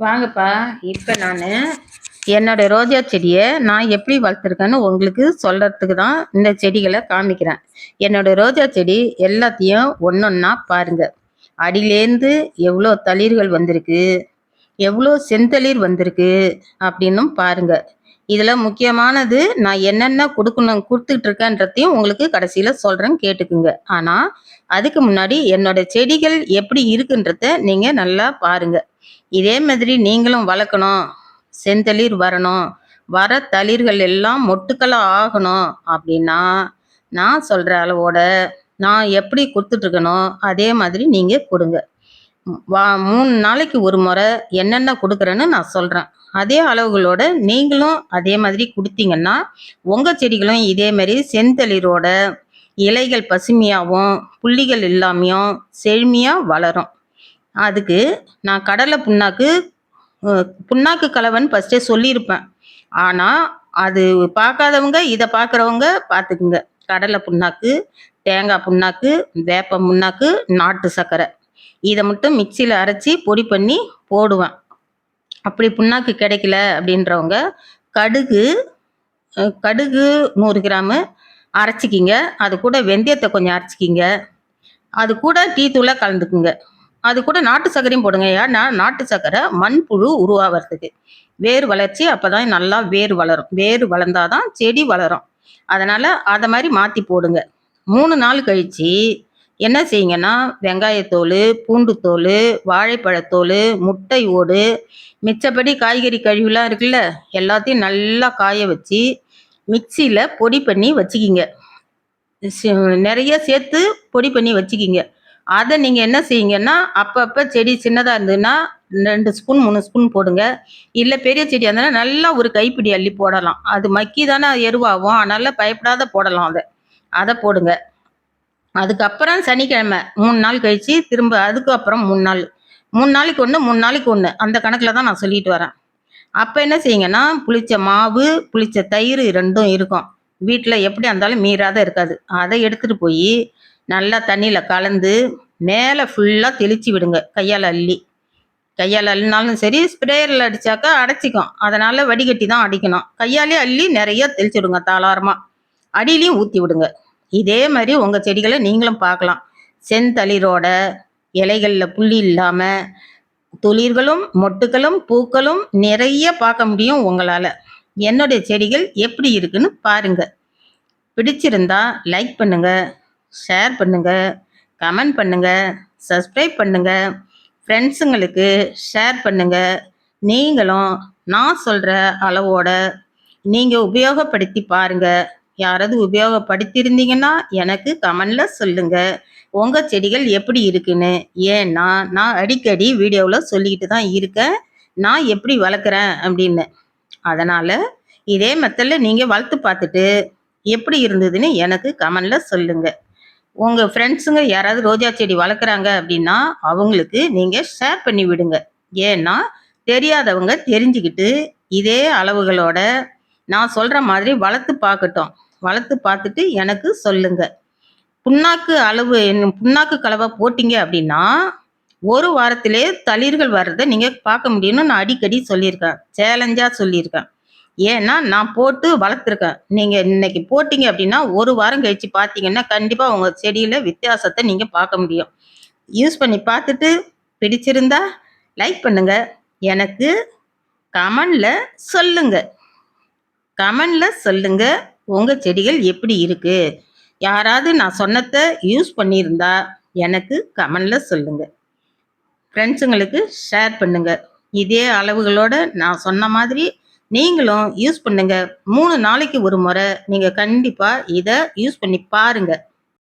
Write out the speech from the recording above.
வாங்கப்பா. இப்போ நான் என்னோட ரோஜா செடியை நான் எப்படி வளர்த்துருக்கேன்னு உங்களுக்கு சொல்கிறதுக்கு தான் இந்த செடிகளை காமிக்கிறேன். என்னோட ரோஜா செடி எல்லாத்தையும் ஒன்றொன்னா பாருங்கள் அடியிலேருந்து எவ்வளோ தளிர்கள் வந்திருக்கு எவ்வளோ செந்தளிர் வந்திருக்கு அப்படின்னும் பாருங்கள் இதில் முக்கியமானது நான் என்னென்ன கொடுக்கணும் கொடுத்துட்டு இருக்கேன்றதையும் உங்களுக்கு கடைசியில் சொல்கிறேன் கேட்டுக்குங்க. ஆனால் அதுக்கு முன்னாடி என்னோட செடிகள் எப்படி இருக்குன்றத நீங்கள் நல்லா பாருங்கள் இதே மாதிரி நீங்களும் வளர்க்கணும். செந்தளிர் வரணும். வர தளிர்கள் எல்லாம் மொட்டுக்களாக ஆகணும். அப்படின்னா நான் சொல்கிற அளவோட நான் எப்படி கொடுத்துட்ருக்கனோ அதே மாதிரி நீங்கள் கொடுங்க. வா மூணு நாளைக்கு ஒரு முறை என்னென்ன கொடுக்குறேன்னு நான் சொல்கிறேன் அதே அளவுகளோட நீங்களும் அதே மாதிரி கொடுத்தீங்கன்னா உங்கள் செடிகளும் இதே மாதிரி செந்தளிரோட இலைகள் பசுமையாகவும் புள்ளிகள் இல்லாமையும் செழுமையாக வளரும். அதுக்கு நான் கடலை புண்ணாக்கு புண்ணாக்கு கலவன் ஃபஸ்ட்டே சொல்லியிருப்பேன். ஆனால் அது பார்க்காதவங்க இதை பார்க்குறவங்க பார்த்துக்குங்க. கடலை புண்ணாக்கு தேங்காய் புண்ணாக்கு வேப்ப புண்ணாக்கு நாட்டு சர்க்கரை. இதை மட்டும் மிக்சியில் அரைச்சி பொடி பண்ணி போடுவேன். அப்படி புண்ணாக்கு கிடைக்கல அப்படின்றவங்க கடுகு கடுகு நூறு கிராமு அரைச்சிக்கிங்க. அது கூட வெந்தயத்தை கொஞ்சம் அரைச்சிக்கிங்க. அது கூட டீ தூளாக கலந்துக்குங்க. அது கூட நாட்டு சர்க்கரையும் போடுங்க. ஏன்னா நாட்டு சர்க்கரை மண்புழு உருவாகிறதுக்கு வேர் வளர்ச்சி அப்போ தான் நல்லா வேர் வளரும். வேர் வளர்ந்தாதான் செடி வளரும். அதனால் அதை மாதிரி மாற்றி போடுங்க. மூணு நாள் கழித்து என்ன செய்யுங்கன்னா வெங்காயத்தோல் பூண்டுத்தோல் வாழைப்பழத்தோல் முட்டை ஓடு மிச்சப்படி காய்கறி கழிவுலாம் இருக்குல்ல எல்லாத்தையும் நல்லா காய வச்சு மிக்சியில் பொடி பண்ணி வச்சுக்கிங்க. நிறைய சேர்த்து பொடி பண்ணி வச்சுக்கிங்க. அதை நீங்கள் என்ன செய்யுங்கன்னா அப்பப்போ செடி சின்னதாக இருந்ததுன்னா ரெண்டு ஸ்பூன் மூணு ஸ்பூன் போடுங்க. இல்லை பெரிய செடியாக இருந்தாலும் நல்லா ஒரு கைப்பிடி அள்ளி போடலாம். அது மக்கி தானே எருவாகும். அதனால் பயப்படாத போடலாம் அதை. அதை போடுங்க. அதுக்கப்புறம் சனிக்கிழமை மூணு நாள் கழித்து திரும்ப அதுக்கப்புறம் மூணு நாள். மூணு நாளைக்கு ஒன்று மூணு நாளைக்கு ஒன்று அந்த கணக்கில் தான் நான் சொல்லிட்டு வரேன். அப்போ என்ன செய்யுங்கன்னா புளிச்ச மாவு புளிச்ச தயிர் ரெண்டும் இருக்கும். வீட்டில் எப்படி இருந்தாலும் மீறாத இருக்காது. அதை எடுத்துகிட்டு போய் நல்லா தண்ணியில் கலந்து மேலே ஃபுல்லாக தெளித்து விடுங்க. கையால் அள்ளி. கையால் அள்ளினாலும் சரி ஸ்ப்ரேயரில் அடித்தாக்கா அடைச்சிக்கும். அதனால் வடிகட்டி தான் அடிக்கணும். கையாலே அள்ளி நிறைய தெளிச்சு விடுங்க தாளாரமாக அடியிலையும் ஊற்றி விடுங்க. இதே மாதிரி உங்கள் செடிகளை நீங்களும் பார்க்கலாம். செந்தளிரோட இலைகளில் புள்ளி இல்லாமல் துளிர்களும் மொட்டுகளும் பூக்களும் நிறைய பார்க்க முடியும் உங்களால். என்னுடைய செடிகள் எப்படி இருக்குன்னு பாருங்கள் பிடிச்சிருந்தா லைக் பண்ணுங்கள் ஷேர் பண்ணுங்கள் கமெண்ட் பண்ணுங்கள் சப்ஸ்கிரைப் பண்ணுங்கள் ஃப்ரெண்ட்ஸுங்களுக்கு ஷேர் பண்ணுங்கள் நீங்களும் நான் சொல்கிற அளவோட நீங்கள் உபயோகப்படுத்தி பாருங்கள் யாராவது உபயோகப்படுத்தியிருந்தீங்கன்னா எனக்கு கமெண்டில் சொல்லுங்கள் உங்கள் செடிகள் எப்படி இருக்குன்னு? ஏன்னா நான் அடிக்கடி வீடியோவில் சொல்லிக்கிட்டு தான் இருக்கேன். நான் எப்படி வளர்க்குறேன் அப்படின்னு. அதனால் இதே மெத்தடில் நீங்கள் வளர்த்து பார்த்துட்டு எப்படி இருந்ததுன்னு எனக்கு கமெண்டில் சொல்லுங்கள் உங்கள் ஃப்ரெண்ட்ஸுங்க யாராவது ரோஜா செடி வளர்க்குறாங்க அப்படின்னா அவங்களுக்கு நீங்கள் ஷேர் பண்ணி விடுங்க. ஏன்னா தெரியாதவங்க தெரிஞ்சுக்கிட்டு இதே அளவுகளோட நான் சொல்கிற மாதிரி வளர்த்து பார்க்கட்டும். வளர்த்து பார்த்துட்டு எனக்கு சொல்லுங்க. புண்ணாக்கு அளவு என்ன- புண்ணாக்கு கலவை போட்டீங்க அப்படின்னா ஒரு வாரத்திலே தளிர்கள் வர்றதை நீங்கள் பார்க்க முடியும்னு நான் அடிக்கடி சொல்லியிருக்கேன். சேலஞ்சாக சொல்லியிருக்கேன். ஏன்னா நான் போட்டு வளர்த்துருக்கேன். நீங்கள் இன்னைக்கு போட்டீங்க அப்படின்னா ஒரு வாரம் கழிச்சு பார்த்தீங்கன்னா கண்டிப்பாக உங்கள் செடியில் வித்தியாசத்தை நீங்கள் பார்க்க முடியும். யூஸ் பண்ணி பார்த்துட்டு பிடிச்சிருந்தா லைக் பண்ணுங்க. எனக்கு கமெண்ட்ல சொல்லுங்க. கமெண்ட்ல சொல்லுங்க. உங்கள் செடிகள் எப்படி இருக்கு? யாராவது நான் சொன்னதை யூஸ் பண்ணியிருந்தா எனக்கு கமெண்ட்ல சொல்லுங்க. ஃப்ரெண்ட்ஸுங்களுக்கு ஷேர் பண்ணுங்க. இதே அளவுகளோட நான் சொன்ன மாதிரி நீங்களும் யூஸ் பண்ணுங்க. மூணு நாளைக்கு ஒரு முறை நீங்கள் கண்டிப்பாக இதை யூஸ் பண்ணி பாருங்க.